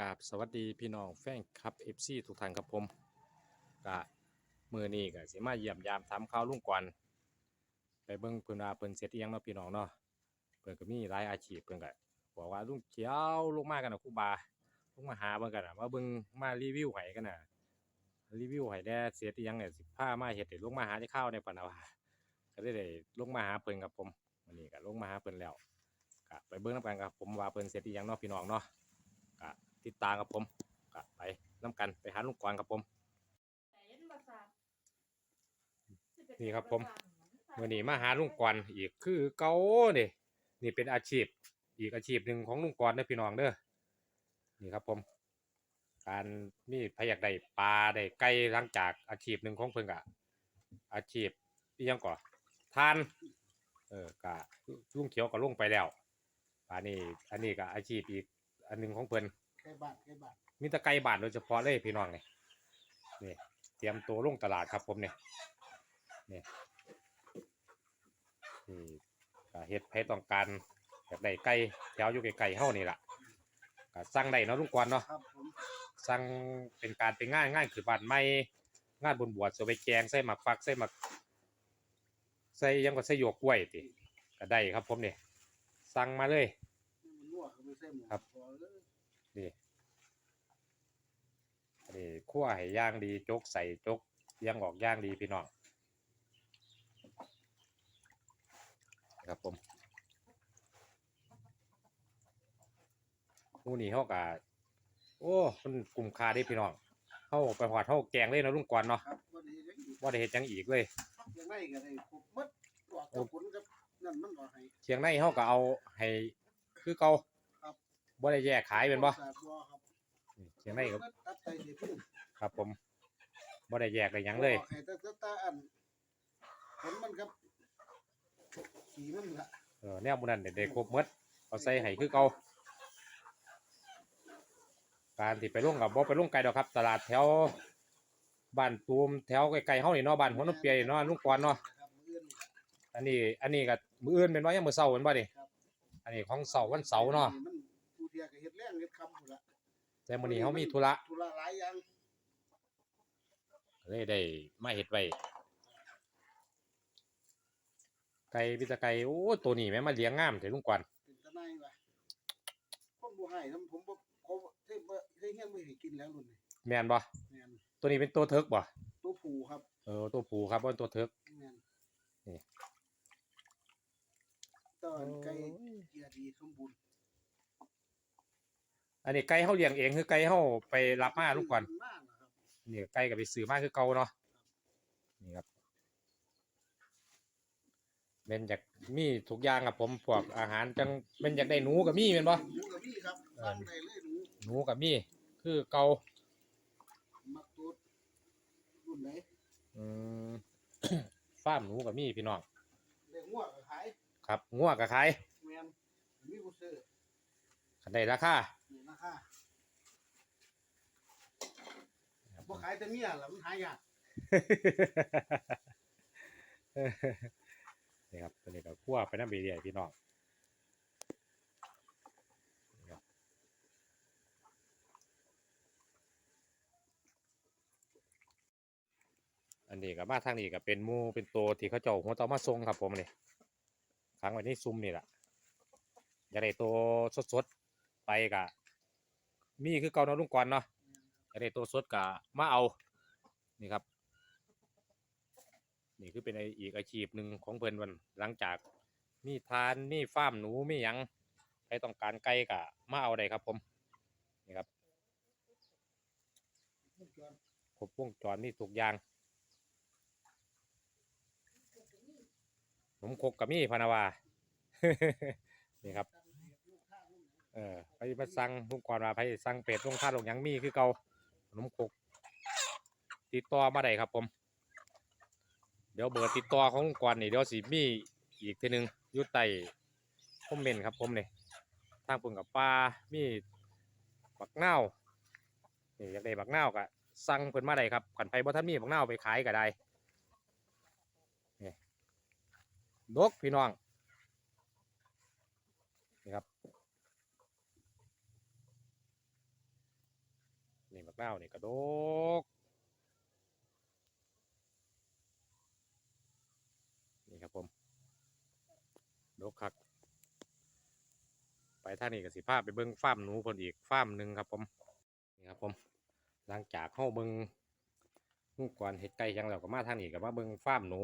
กราบสวัสดีพี่น้องแฟนคลับ FC ทุกท่านครับผมกะมือนี้ก็สิมาเยี่ยมยามทำข่าวลุงกวนไปเบิ่งเพิ่นว่าเพิ่นเสร็จอิหยังเนาะพี่น้องเนาะเพิ่นก็มีหลายอาชีพเพิ่นก็บอกว่าลุงเขียวลงมากันนะครูบาลงมาหาเบิ่งกันนะมาเบิ่งมารีวิวให้กันนะรีวิวให้แด่เสร็จอิหยังเนี่ยสิพามาเฮ็ดให้ลงมาหาที่ข้าวในปะนะว่าก็ได้ได้ลงมาหาเพิ่นครับผมวันนี้ก็ลงมาหาเพิ่นแล้วก็ไปเบิ่งนํกันครับผมว่าเพิ่นเสร็จอิหยังเนาะพี่น้องเนาะก็ ติดตามกับผมก็ไปน้ำกันไปหาลุงกวางกับผม นี่ครับผมมื่อนี้มาหาลุงกวนอีกคือเก่านี่นี่เป็นอาชีพ อีกอาชีพหนึ่งของลุงกวนเด้อพี่น้องเด้อนี่ครับผม การมีพยักได้ปลาได้ไก่หลังจากอาชีพหนึ่งของเพิ่นกะอาชีพที่ยังก่อทาน เออกะลุงเขียวก็ลงไปแล้วอันนี้ อันนี้ก็อาชีพอีกอันหนึ่งของเพิ่น ก่บ้านไก่บ้านมีแตะไก่บาทโดยเฉพาะเลยพี่น้องนี่นี่เตรียมตัวลงตลาดครับผมเนี่ยนี่นี่ก็เฮ็ดให้ต้องการอยากได้ไก่แถวอยู่ไกลๆเฮานี่ล่ะก็สั่งได้เนาะลุงกวนเนาะครับผมสั่งเป็นการเป็นงานงานคือบ้านใหม่งานบุญบวชสิเอาไปแกงใส่หมักฟักใส่หมักใส่หยังก็ใส่หยวกกล้วยติก็ได้ครับผมเนี่ยสั่งมาเลย มันรั่วเขาไม่ใช่หมูครับ พอเลยนี่ นี่คั่วให้ย่างดีจกใส่จกเลี้ยังออกย่างดีพี่น้องครับผมหมูนี่เขากะโอ้มันกลุ่มคาเด้พี่น้องเขาไปหอดเขาแกงเลยเนาะลุงกวนเนาะครับวันนี้ยังอีกว่าได้เห็ดหยังอีกเลย ยังไงก็ได้ครบหมัดตัวกับผลกับนั่นมันก็ให้ เชียงในเขาก็เอาให้คือเก่าครับ บ่ได้แยกขายเป็นบ่สะอาดบ่ครับ นี่เชียงในก็ตัดใจเสียพึ่งครับผมบ่ได้แยกได้หยังเลย ให้แต่แต่แต่อันผลมันครับสีมันละเออแนวหมูนั้นได้ได้ครบหมดเอาใส่ให้คือเก่าการที่ไปลงกับบ่ไปลงไกลดอกครับ ตลาดแถวบ้านตูมแถวไกลๆเฮานี่เนาะบ้านหัวน้ำเปียนี่เนาะลุงกวนเนาะครับมื้อนี้อันนี้ อันนี้ก็มื้ออื่นเป็นว่ายังมื้อเช้าเป็นบ่นี่ครับอันนี้ของเสาร์วันเสาร์เนาะ มันผู้เทียก็เฮ็ดแรงเฮ็ดคำพุ่นละ แต่มื้อนี้เฮามีธุระธุระหลายอย่างเลยได้มาเฮ็ดไว้ไก่พิตาไก่โอ้ตัวนี้แม่งมาเลี้ยงงามแต่ลุงกวนเป็นตะไนว่ะคนบ่ให้นํผมบ่เขาเทบ่เทเฮียนบ่ให้กินแล้วรุ่นนี้แม่นบ่แม่นตัวนี้เป็นตัวเทิกบ่ตัวผู้ครับเออตัวผู้ครับบ่เป็นตัวเทิกแม่นนี่ตอนไก่เกียร์ดีสมบูรณ์ อันนี้ไก่เฮาเลี้ยงเองคือไก่เฮาไปรับมาลุงกวนมากนะครับนี่ไก่ก็ไปซื้อมาคือเก่าเนาะนี่ครับแม่นอยากมีทุกอย่างครับผมพวกอาหารจังแม่นอยากได้หนูก็มีแม่นบ่หนูกับพี่ครับเออฟังได้เลยหนูหนูก็มีคือเก่ามักตัวรุ่นไหนอืมฟาร์มหนูก็มีพี่น้องเลี้ยงงัวก็ขายครับงัวก็ขายแมนมีผู้ซื้อคันได้ราคา นี่ราคาบ่ขายแต่เมียล่ะมันหายากนี่ครับตัวนี้ก็คั่วไปน้ำเบียร์พี่น้องอันนี้ก็มาทางนี้ก็เป็นมูเป็นตัวที่เขาเจ้าหัวเตามาทรงครับผมนี่ขังไว้ในซุ้มนี่แหละอยากได้ตัวสดๆ ไปกะมีคือเก่าเนาะลุงกวนเนาะอยากได้ตัวสดกะมาเอา นี่ครับ นี่คือเป็นไอ้อีกอาชีพหนึ่งของเพิ่นวันหลังจากมีทานมีฟาร์มหนูมีหยังใครต้องการไก่กะมาเอาได้ครับ ผม นี่ครับครบวงจรนี่ทุกอย่างผมคกกับมีพนาวา นี่ครับ เออไปมาสั่งลุงกรว่าไปสั่งเป็ดลงท่าลงยังมีคือเก่าขนมคกติดต่อมาได้ครับผม เดี๋ยวเบอร์ติดต่อของลุงกรนี่เดี๋ยวสิมีอีกทีหนึงยู่ใต้คอมเมนต์ครับผมนี่ทางปุ่นกับปลามีบักเน่านี่อยากได้บักเน่าก็สั่งเพิ่นมาได้ครับขันไปบ่ทันมีบักเน่าไปขายก็ได้นี่ดกพี่น้องนี่ครับ กนาวนี่ยกระดก นี่ครับผมดกคัก ไปท่านี้ก็สิพาไปเบิ้งฟ้ามหนูเพนอีกฟ้ามหนึ่งครับผม นี่ครับผม หลังจากเข้าเบิ้งลูกกวนเห็ดไก่ยังแล้วก็มาทางนี้ก็มาเบิ้งฟ้ามหนู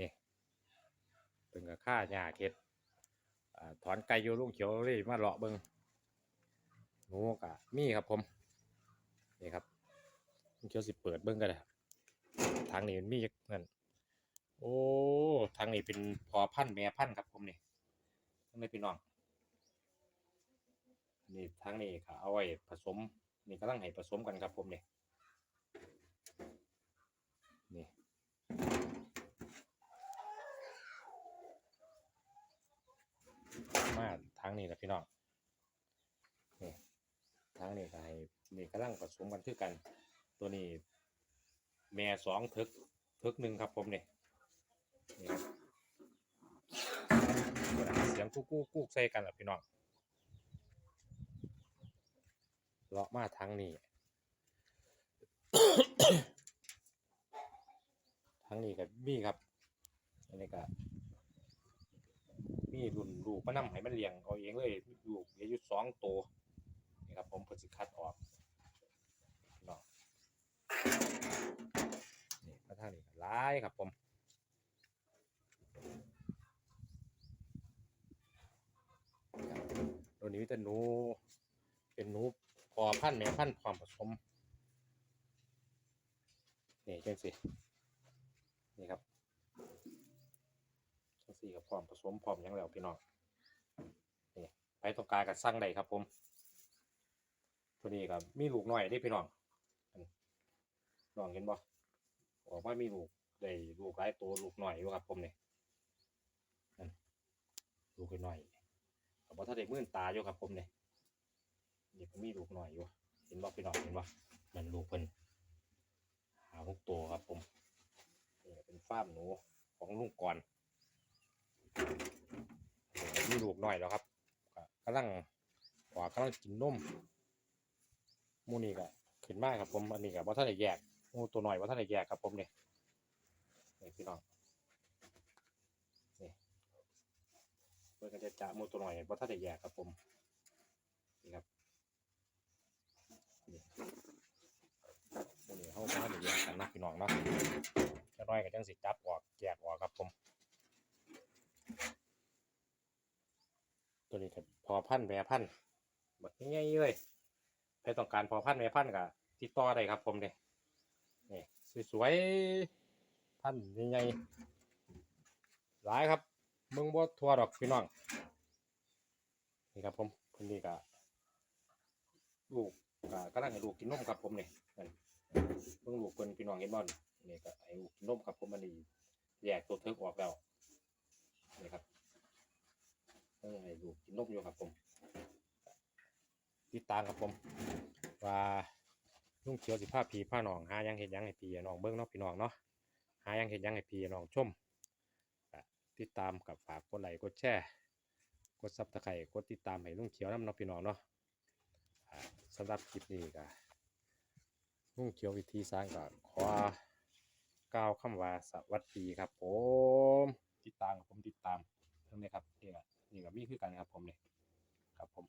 นี่เพิ่งกับค่าหญ้าเห็ดถอนไก่อยู่ลุงเขียวเลยมาเลาะเบิ้งหนูกะมีครับผม นี่ครับเขียวสิเปิดเบิ้งกันเลยทางนี้มันมีนั่นโอ้ทางนี้เป็นพอพันแม่พันครับผมนี่ทางนี้พี่น้องนี่ทางนี้ค่ะเอาไว้ผสมนี่กำลังให้ผสมกันครับผมนี่นี่มาทางนี้แหละพี่น้องนี่ทางนี้ก็ให้ นี่กำลังผสมกันคือกัน ตัวนี้ แม่สองทึกทึกหนึ่งครับผมนี่นี่ครับเสียงกู้กู้กู้ใส่กันแหละพี่น้องเลาะมาทางนี้ทางนี้กับมีครับอันนี้ก็มีรุ่นลูกมานำให้มันเลี้ยงเอาเองเลยลูกอายุสองตัวนี่ครับผมเพิ่นสิคัดออกพี่น้องนี่มาทางนี้ก็หลาย ครับผม ตัวนี้เป็นหนู เป็นหนูพอพันแม่พันความผสมนี่จังสินี่ครับจังสี่กับความผสมพร้อมยังแล้วพี่น้องนี่ไปตรงกลางกับสั่งได้ครับผม ตัวนี้ครับมีลูกหน้อยได้พี่น้องน้องเห็นบ่ออกมามีลูก ได้ลูกหลายตัวลูกหน้อยอยู่ครับผมเนี่นั่นลูกน้อยแต่ว่าถ้าเด็กมื่นตาอยู่ครับผมเนี่ยนี่ผมมีลูกหน่อยอยู่เห็นบ่พี่น้องเห็นบ่นั่นลูกเพิ่นหาหกตัวครับผมนี่เป็นฟาร์มหนูของลุงก่อนมีลูกหน่อยแล้วครับก็กำลังขวากำลังกินนมมูนี่ก็ขึ้นมากครับผมอันนี้ก็บ่ท่านได้แยกหมูตัวหน่อยบ่ท่านได้แยกครับผมเนี่ย นี่พี่น้องเพื่อกันจะจะมูตัวหน่อยเพราะถ้าได้แยกครับผมนี่ครับนี่ตัวนี้เขาเขาได้แยกกันนะพี่น้องเนาะจะน้อยก็จังสิจับออกแยกออกครับผม ตัวนี้ก็พอพันแม่พันแบบง่ายๆเลยใครต้องการพอพันแม่พันธุ์ก็ติดต่อได้ครับผมเนี่ยนี่สวยๆ พันธุ์ใหญ่ๆหลายครับมึงบ่ทัวดอกพี่น้องนี่ครับผมคนนี้ก็ลูกก็กำลังให้ลูกกินนมครับผมเนี่ยนั่นเพิ่งลูกเพิ่นพี่น้องเห็นบ่นี่นี่ก็ให้ลูกกินนมครับผมอันนี้แยกตัวเทิกออกแล้วนี่ครับเพิ่งให้ลูกกินนมอยู่ครับผมติดตามครับผมว่าลุงเขียวสิพาพี่พาหนองหายังเฮ็ดหยังให้พี่น้องเบิ่งเนาะพี่น้องเนาะายังเฮ็ดหยังให้พี่น้องชมติดตามกับฝากกดไลค์กดแชร์กดซับสไครต์กดติดตามให้ลุงเขียวน้ำน้องพี่น้องเนาะสำหรับคลิปนี้ก็ลุงเขียววิธีสร้างก็ขอกล่าวคำว่าสวัสดีครับผมติดตามกับผมติดตามเรื่งนี้ครับนี่ก็นี่ก็มีคือกันครับผมเนี่ยครับผม